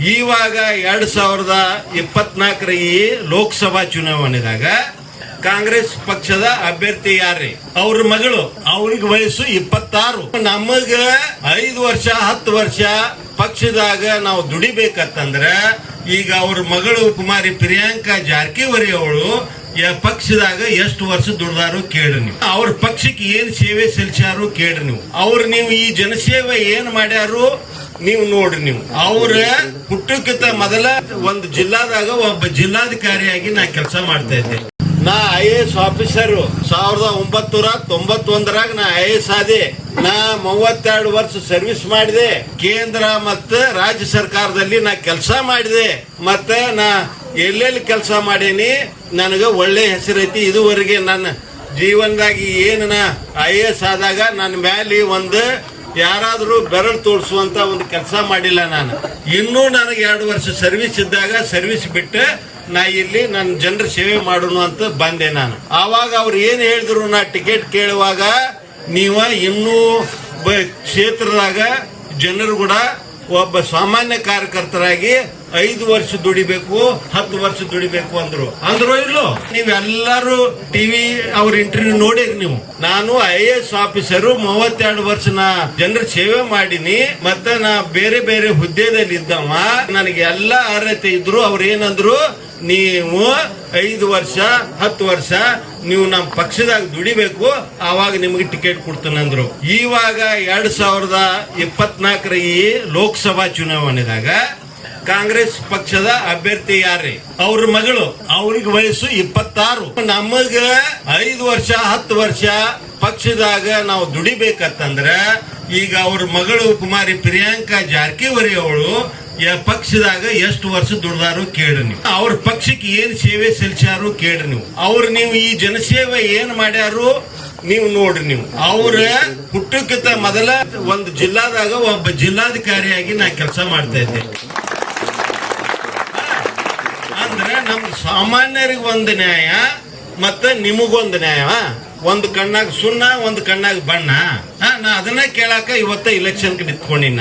ಇವಾಗ ಎರಡ್ ಸಾವಿರದ ಇಪ್ಪತ್ನಾಲ್ಕರ ಈ ಲೋಕಸಭಾ ಚುನಾವಣೆದಾಗ ಕಾಂಗ್ರೆಸ್ ಪಕ್ಷದ ಅಭ್ಯರ್ಥಿ ಯಾರ್ರಿ? ಅವ್ರ ಮಗಳು. ಅವ್ರಿಗೆ ವಯಸ್ಸು ಇಪ್ಪತ್ತಾರು. ನಮಗ ಐದು ವರ್ಷ, ಹತ್ತು ವರ್ಷ ಪಕ್ಷದಾಗ ನಾವು ದುಡಿಬೇಕಂತಂದ್ರ ಈಗ ಅವ್ರ ಮಗಳು ಕುಮಾರಿ ಪ್ರಿಯಾಂಕಾ ಜಾರಕಿಹೊಳಿ ಅವಳು ಪಕ್ಷದಾಗ ಎಷ್ಟು ವರ್ಷ ದುಡ್ದಾರು ಕೇಳ್ರಿ ನೀವು. ಅವ್ರ ಪಕ್ಷಕ್ಕೆ ಏನ್ ಸೇವೆ ಸಲ್ಲಿಸ್ಯಾರು ಕೇಳ್ರಿ ನೀವು. ಅವ್ರು ನೀವು ಈ ಜನಸೇವೆ ಏನ್ ಮಾಡ್ಯಾರು? ನೀವು ನೋಡ್ರಿ ನೀವು. ಅವ್ರ ಹುಟ್ಟಕ್ಕಿಂತ ಮೊದಲ ಒಂದು ಜಿಲ್ಲಾದಾಗ ಒಬ್ಬ ಜಿಲ್ಲಾಧಿಕಾರಿಯಾಗಿ ನಾ ಕೆಲಸ ಮಾಡ್ತಾ ಇದ್ದೆ. ನಾ ಐ ಎ ಎಸ್ ಆಫೀಸರ್ ಸಾವಿರದ ಒಂಬತ್ತೂರ ತೊಂಬತ್ತೊಂದರಾಗ ನಾ ಐ ಎ ಎಸ್ ಆದೆ. ನಾ ಮೂವತ್ತೆರಡು ವರ್ಷ ಸರ್ವಿಸ್ ಮಾಡಿದೆ. ಕೇಂದ್ರ ಮತ್ತು ರಾಜ್ಯ ಸರ್ಕಾರದಲ್ಲಿ ನಾ ಕೆಲಸ ಮಾಡಿದೆ. ಮತ್ತೆ ನಾ ಎಲ್ಲೆಲ್ಲಿ ಕೆಲಸ ಮಾಡೇನಿ ನನಗೆ ಒಳ್ಳೆ ಹೆಸರೈತಿ ಇದುವರೆಗೆ ನನ್ನ ಜೀವನದಾಗಿ ಏನು ನಾ ಐ ಎ ಎಸ್ ಆದಾಗ ನನ್ನ ಮ್ಯಾಲೆ ಒಂದು ಯಾರಾದರೂ ಬೆರಳು ತೋರಿಸುವಂತ ಒಂದು ಕೆಲಸ ಮಾಡಿಲ್ಲ ನಾನು. ಇನ್ನೂ ನನಗೆ ಎರಡು ವರ್ಷ ಸರ್ವಿಸ್ ಇದ್ದಾಗ ಸರ್ವಿಸ್ ಬಿಟ್ಟು ನಾ ಇಲ್ಲಿ ನನ್ನ ಜನರ ಸೇವೆ ಮಾಡೋಣ ಅಂತ ಬಂದೆ ನಾನು. ಆವಾಗ ಅವ್ರು ಏನು ಹೇಳಿದ್ರು ನಾ ಟಿಕೆಟ್ ಕೇಳುವಾಗ ನೀವು ಇನ್ನೂ ಕ್ಷೇತ್ರದಾಗ ಜನರು ಕೂಡ ಒಬ್ಬ ಸಾಮಾನ್ಯ ಕಾರ್ಯಕರ್ತರಾಗಿ ಐದು ವರ್ಷ ದುಡಿಬೇಕು, ಹತ್ತು ವರ್ಷ ದುಡಿಬೇಕು ಅಂದ್ರು. ಅಂದ್ರು ಇಲ್ಲೋ? ನೀವೆಲ್ಲರೂ ಟಿವಿ ಅವ್ರ ಇಂಟರ್ವ್ಯೂ ನೋಡಿರಿ ನೀವು. ನಾನು ಐ ಎಸ್ ಆಫೀಸರು ಮೂವತ್ತೆರಡು ವರ್ಷ ನಾ ಜನರ ಸೇವೆ ಮಾಡೀನಿ, ಮತ್ತೆ ನಾ ಬೇರೆ ಬೇರೆ ಹುದ್ದೆದಲ್ಲಿ ಇದ್ದವ ನನಗೆ ಎಲ್ಲ ಅರ್ಹತೆ ಇದ್ರು ಅವ್ರು ಏನಂದ್ರು ನೀವು ಐದು ವರ್ಷ, ಹತ್ತು ವರ್ಷ ನೀವು ನಮ್ಮ ಪಕ್ಷದಾಗ ದುಡಿಬೇಕು, ಆವಾಗ ನಿಮಗೆ ಟಿಕೆಟ್ ಕೊಡ್ತಾನಂದ್ರು ಇವಾಗ ಎರಡ್ ಸಾವಿರದ ಇಪ್ಪತ್ನಾಲ್ಕರ ಈ ಲೋಕಸಭಾ ಚುನಾವಣೆದಾಗ ಕಾಂಗ್ರೆಸ್ ಪಕ್ಷದ ಅಭ್ಯರ್ಥಿ ಯಾರ್ರಿ? ಅವ್ರ ಮಗಳು. ಅವ್ರಿಗೆ ವಯಸ್ಸು ಇಪ್ಪತ್ತಾರು. ನಮಗ ಐದು ವರ್ಷ, ಹತ್ತು ವರ್ಷ ಪಕ್ಷದಾಗ ನಾವು ದುಡಿಬೇಕಂತಂದ್ರ ಈಗ ಅವ್ರ ಮಗಳು ಕುಮಾರಿ ಪ್ರಿಯಾಂಕಾ ಜಾರಕಿಹೊಳಿ ಅವಳು ಪಕ್ಷದಾಗ ಎಷ್ಟು ವರ್ಷ ದುಡ್ದಾರು ಕೇಳ್ರಿ ನೀವು. ಅವ್ರ ಪಕ್ಷಕ್ಕೆ ಏನ್ ಸೇವೆ ಸಲ್ಲಿಸ್ಯಾರು ಕೇಳ್ರಿ ನೀವು. ಅವ್ರ ನೀವು ಈ ಜನಸೇವೆ ಏನ್ ಮಾಡ್ಯಾರು ನೀವು ನೋಡ್ರಿ ನೀವು. ಅವ್ರ ಹುಟ್ಟಕ್ಕಿಂತ ಮೊದಲ ಒಂದು ಜಿಲ್ಲಾದಾಗ ಒಬ್ಬ ಜಿಲ್ಲಾಧಿಕಾರಿಯಾಗಿ ನಾ ಕೆಲಸ ಮಾಡ್ತಾ ಇದ್ದೆ. ಅಂದ್ರೆ ನಮ್ ಸಾಮಾನ್ಯರಿಗೆ ಒಂದು ನ್ಯಾಯ ಮತ್ತೆ ನಿಮಗೊಂದು ನ್ಯಾಯ. ಒಂದು ಕಣ್ಣಾಗ ಸುಣ್ಣ, ಒಂದು ಕಣ್ಣಾಗ ಬಣ್ಣ. ನಾ ಅದನ್ನ ಕೇಳಾಕ ಇವತ್ತ ಇಲೆಕ್ಷನ್ ನಿಂತ್ಕೊಂಡಿನ